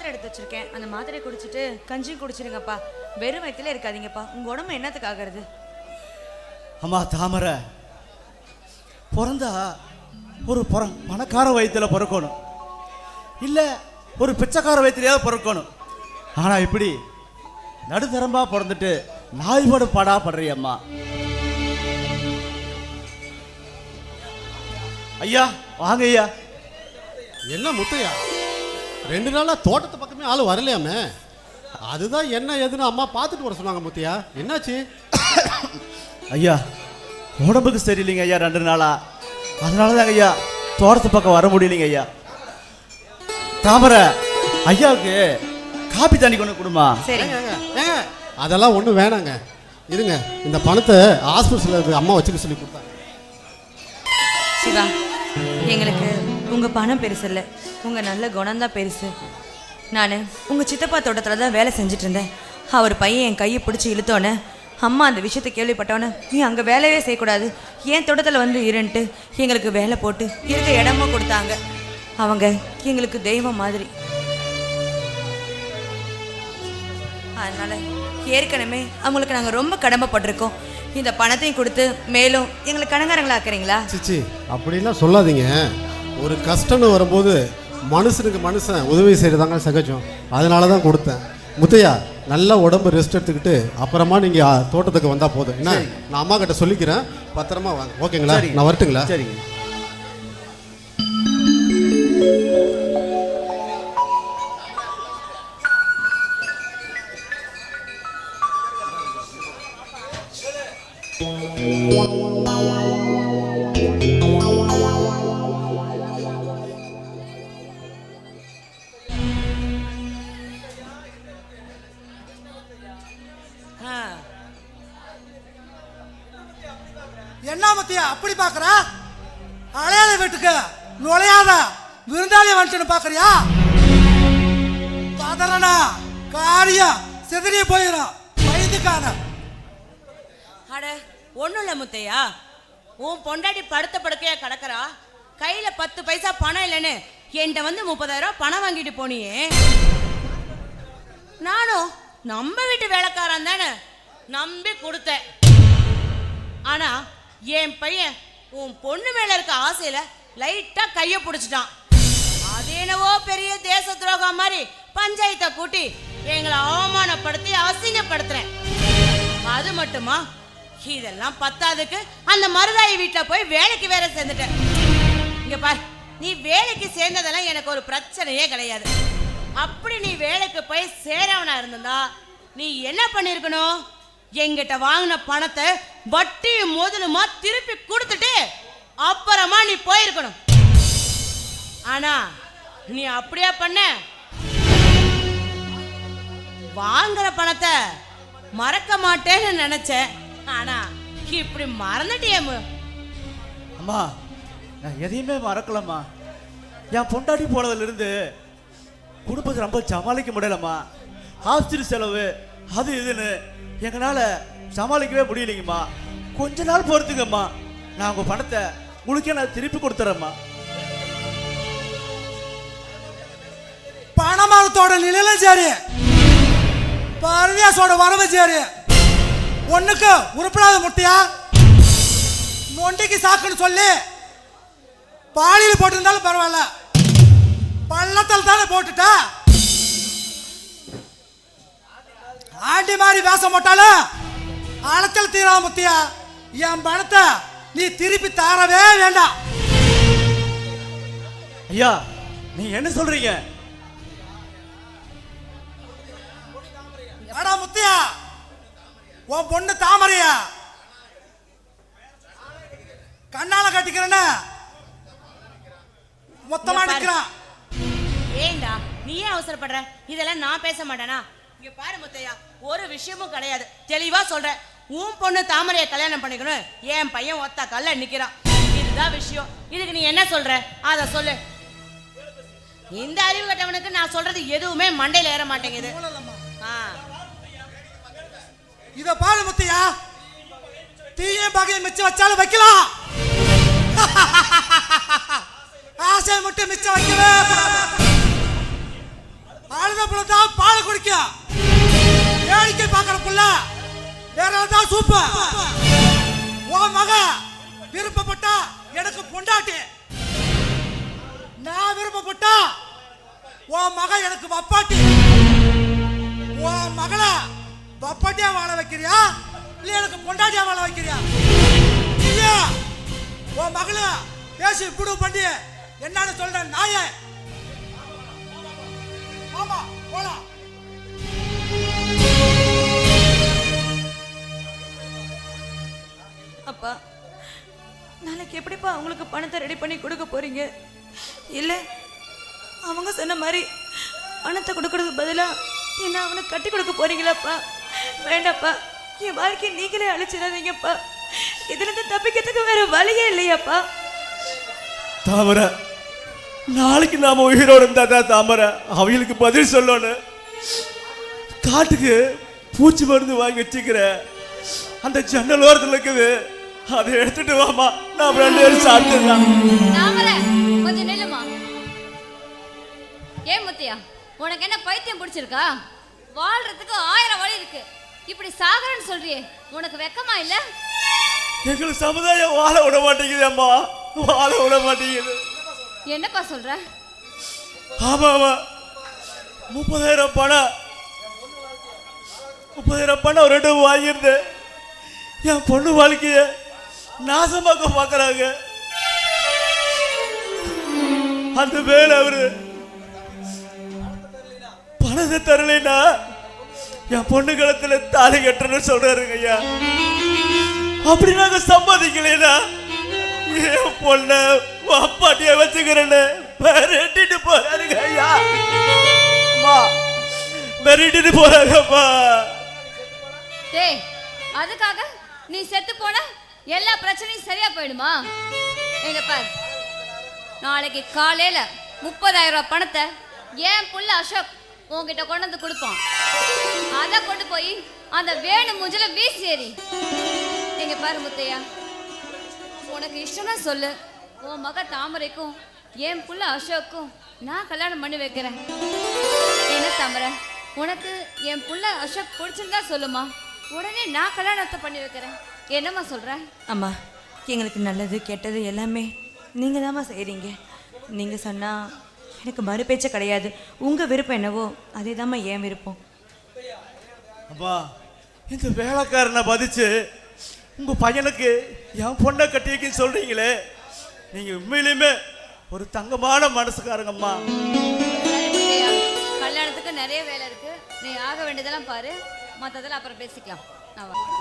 மாத்திரை எடுத்து வச்சிருக்கேன். அந்த மாத்திரையை குடிச்சிட்டு கஞ்சி குடிச்சிருங்கப்பா. வெறும் வயித்துல இருக்காதீங்கப்பா. உங்க உடம்பு என்னத்துக்கு ஆகிறது? அம்மா தாமரை. பிறந்தா ஒரு புற பணக்கார வயித்துல பிறக்கணும். இல்லை ஒரு பிச்சைக்கார வயிற்றுலையாவது பிறக்கணும். ஆனால் இப்படி நடுத்தரம்பா பிறந்துட்டு நாய்படு படா படுறியம்மா ஐயா வாங்க ஐயா. என்ன முத்தையா? ரெண்டு நாளா தோட்டத்து பக்கமே ஆள் வரலையாமே? அதுதான் என்ன ஏதுன்னு அம்மா பார்த்துட்டு வர சொன்னாங்க முத்தையா என்னாச்சு? ஐயா உடம்புக்கு சரியில்லைங்க ஐயா ரெண்டு நாளா. அதனால தாங்க ஐயா தோட்டத்து பக்கம் வர முடியலைங்க ஐயா. தாமரை ஐயாவுக்கு காப்பி தண்ணி கொண்டு கொடுமா? சரி. ஏங்க, ஏங்க, அதெல்லாம் ஒன்றும் வேணாங்க. இருங்க இந்த பணத்தை ஹாஸ்பிட்டலில் அம்மா வச்சுக்க சொல்லி கொடுத்தாங்க. சிவா எங்களுக்கு உங்கள் பணம் பெருசு இல்லை. உங்கள் நல்ல குணம்தான் பெருசு. நான் உங்கள் சித்தப்பா தோட்டத்தில் தான் வேலை செஞ்சுட்டு இருந்தேன். அவர் பையன் என் கையை பிடிச்சி இழுத்தோன்னே அம்மா அந்த விஷயத்தை கேள்விப்பட்டோன்னே நீ அங்கே வேலையே செய்யக்கூடாது. ஏன் தோட்டத்தில் வந்து இருன்ட்டு எங்களுக்கு வேலை போட்டு இருக்க இடமும் கொடுத்தாங்க. அவங்க எங்களுக்கு தெய்வம் மாதிரி. அதனால் ஏற்கனவே அவங்களுக்கு நாங்கள் ரொம்ப கடமைப்பட்டிருக்கோம். இந்த பணத்தையும் கொடுத்து மேலும் எங்களை கடங்காரங்களாக்குறீங்களா சிச்சி அப்படிலாம் சொல்லாதீங்க. ஒரு கஷ்டம்னு வரும்போது மனுஷனுக்கு மனுஷன் உதவி செய்கிறதாங்க சகஜம். அதனால தான் கொடுத்தேன். முத்தையா நல்லா உடம்பு ரெஸ்ட் எடுத்துக்கிட்டு அப்புறமா நீங்கள் தோட்டத்துக்கு வந்தால் போதும். என்ன? நான் அம்மா கிட்ட சொல்லிக்கிறேன். பத்திரமா வாங்க. ஓகேங்களா. நான் வரட்டுங்களா? சரிங்க. என்ன அப்படி பாக்குற? அழையாத வீட்டுக்கு. நுழையாத. விருந்தாளி வந்துட்டு பாக்குறியா? பதறனா காரியம் சிதறிய போயிடும் வயதுக்கான. அட ஒன்றும் இல்லை முத்தையா. உன் பொண்டாட்டி படுத்த படுக்கையா கிடக்குறா. கையில பத்து பைசா பணம் இல்லைன்னு என்கிட்ட வந்து முப்பதாயிரம் ரூபாய் பணம் வாங்கிட்டு போனியே. நானும் நம்ம வீட்டு வேலைக்காரன் தானே. நம்பி கொடுத்தேன். ஆனா என் பையன் உன் பொண்ணு மேல இருக்க ஆசையில லைட்டா கைய பிடிச்சிட்டான். அது என்னவோ பெரிய தேச துரோகம் மாதிரி பஞ்சாயத்தை கூட்டி எங்களை அவமானப்படுத்தி அசிங்கப்படுத்துறேன். அது மட்டுமா? இதெல்லாம் பத்தாதுக்கு அந்த மருதாயி வீட்டில் போய் வேலைக்கு வேற சேர்ந்துட்டேன். இங்க பார் நீ வேலைக்கு சேர்ந்ததெல்லாம் எனக்கு ஒரு பிரச்சனையே கிடையாது. அப்படி நீ வேலைக்கு போய் சேரவனா இருந்தா நீ என்ன பண்ணிருக்கணும்? எங்கிட்ட வாங்கின பணத்தை வட்டியும் முதலுமா திருப்பி கொடுத்துட்டு அப்புறமா நீ போயிருக்கணும். ஆனா நீ அப்படியே பண்ண? வாங்குற பணத்தை மறக்க மாட்டேன்னு நினைச்சேன். ஆனா இப்படி மறந்துட்டியேமு அம்மா நான் எதையுமே மறக்கலம்மா. என் பொண்டாட்டி போனதுலேருந்து குடும்பத்தை ரொம்ப சமாளிக்க முடியலம்மா. ஹாஸ்டல் செலவு அது இதுன்னு எங்களால் சமாளிக்கவே முடியலைங்கம்மா. கொஞ்ச நாள் பொறுத்துங்கம்மா. நான் உங்கள் பணத்தை உங்களுக்கே நான் திருப்பி கொடுத்துறேம்மா. பணமாகத்தோட நிலையில சரி. பரவியாசோட வரவு சரி. ஒண்ணுக்கு உருப்படாத முட்டையா? மொண்டைக்கு சாக்குன்னு சொல்லி பாலியில் போட்டிருந்தாலும் பரவாயில்ல. பள்ளத்தில் தானே போட்டுட்டா? ஆண்டி மாதிரி வேஷம் போட்டாலும் அலைச்சல் தீராத முத்தியா? என் பணத்தை நீ திருப்பி தரவே வேண்டாம். ஐயா நீ என்ன சொல்றீங்க? அடா முத்தியா உன் பொண்ணு தாமரையா? கண்ணால கட்டிக்கிறேன்னு மொத்தமா. நிக்கிறான். ஏண்டா நீ ஏன் அவசரப்படுற? இதெல்லாம் நான் பேச மாட்டேனா? இங்க பாரு முத்தையா ஒரு விஷயமும் கிடையாது. தெளிவா சொல்றேன். உன் பொண்ணு தாமரைய கல்யாணம் பண்ணிக்கணும். என் பையன் ஒத்த கல்ல நிக்கிறான். இதுதான் விஷயம். இதுக்கு நீ என்ன சொல்ற? அத சொல்லு. இந்த அறிவு கட்டவனுக்கு நான் சொல்றது எதுவுமே மண்டையில ஏற மாட்டேங்குது. இத பாரு முத்தியா. தீய பகையை மிச்சம் வச்சாலும் வைக்கலாம். ஆசை மட்டும் மிச்சம் வைக்கவே. அழுத புள்ள தான் பால் வேடிக்கை பார்க்குற புள்ள வேற தான் உன் மக விருப்பப்பட்டா எனக்கு பொண்டாட்டி. நான் விருப்பப்பட்டா உன் மக எனக்கு வப்பாட்டி. உன் மகளை வப்பாட்டியா வாழ வைக்கிறியா? இல்ல எனக்கு பொண்டாட்டியா வாழ வைக்கிறியா? இல்லையா உன் மகளை பேசி இப்படி பண்ணி என்னன்னு சொல்ற நாயே. ஆமா போலாம். அவங்களுக்கு பணத்தை ரெடி பண்ணி கொடுக்க போறீங்க? இல்லை அவங்க சொன்ன மாதிரி பணத்தை கொடுக்கறதுக்கு பதிலாக என்ன அவனுக்கு கட்டி கொடுக்க போறீங்களாப்பா? வேண்டாப்பா என் வாழ்க்கையை நீங்களே அழைச்சிடாதீங்கப்பா. இதுலேருந்து தப்பிக்கிறதுக்கு வேற வழியே இல்லையாப்பா? தாமரை நாளைக்கு நாம உயிரோடு இருந்தா தான் தாமரை அவங்களுக்கு பதில் சொல்லணும். காட்டுக்கு பூச்சி மருந்து வாங்கி வச்சுக்கிற அந்த ஜன்னல் ஓரத்தில் இருக்குது. அதை எடுத்துட்டு வாமா நாம் ரெண்டு பேரும் சாப்பிட்டுலாம் தாமரை கொஞ்சம் நில்லுமா? ஏன் முத்தையா உனக்கு என்ன பைத்தியம் பிடிச்சிருக்கா? வாழ்றதுக்கு ஆயிரம் வழி இருக்கு. இப்படி சாகரன்னு சொல்றியே உனக்கு வெக்கமா இல்ல? எங்களை சமுதாயம் வாழ விட மாட்டேங்குது அம்மா. வாழ விட மாட்டேங்குது. என்னப்பா சொல்ற? ஆமா ஆமா. முப்பதாயிரம் பணம். முப்பதாயிரம் பணம் ரெண்டு வாங்கியிருந்து என் பொண்ணு வாழ்க்கைய நாசமாக்க பார்க்கறாங்க. அந்த வேலை அவரு. பணத்தை தரலைன்னா என் பொண்ணு கழுத்துல தாலி கட்டுறேன்னு சொல்றாருங்க ஐயா. அப்படி நாங்க சம்மதிக்கலைன்னா என் பொண்ண அப்பாட்டிய வச்சுக்கிறேன்னு மிரட்டிட்டு போறாருங்க ஐயா. அம்மா மிரட்டிட்டு போறாங்கப்பா டேய் அதுக்காக நீ செத்து போன? எல்லா பிரச்சனையும் சரியா போயிடுமா? எங்க பார். நாளைக்கு காலையில முப்பதாயிரம் ரூபாய் பணத்தை ஏன் புள்ள அசோக் உங்ககிட்ட கொண்டு வந்து கொடுப்பான். அதை கொண்டு போய் அந்த வேணு மூஞ்சில வீசி ஏறி எங்க பாரு முத்தையா. உனக்கு இஷ்டம்னா சொல்லு. உன் மக தாமரைக்கும் என் புள்ள அசோக்கும் நான் கல்யாணம் பண்ணி வைக்கிறேன். என்ன தாமரை? உனக்கு என் புள்ள அசோக் பிடிச்சிருந்தா சொல்லுமா. உடனே நான் கல்யாணத்தை பண்ணி வைக்கிறேன். என்னம்மா சொல்ற? அம்மா எங்களுக்கு நல்லது கெட்டது எல்லாமே நீங்கள் தாம்மா செய்கிறீங்க நீங்கள் சொன்னால் எனக்கு மறு பேச்சே கிடையாது. உங்கள் விருப்பம் என்னவோ அதே தாம்மா என் விருப்பம். அம்மா இந்த வேலைக்காரனை பதிச்சு உங்க பையனுக்கு என் பொண்ணை கட்டி வைக்கன்னு சொல்றீங்களே. நீங்க உண்மையிலுமே ஒரு தங்கமான மனசுக்காரங்கம்மா. கல்யாணத்துக்கு நிறைய வேலை இருக்கு. நீ ஆக வேண்டியதெல்லாம் பாரு. மற்றதெல்லாம் அப்புறம் பேசிக்கலாம். நான் வரேன்.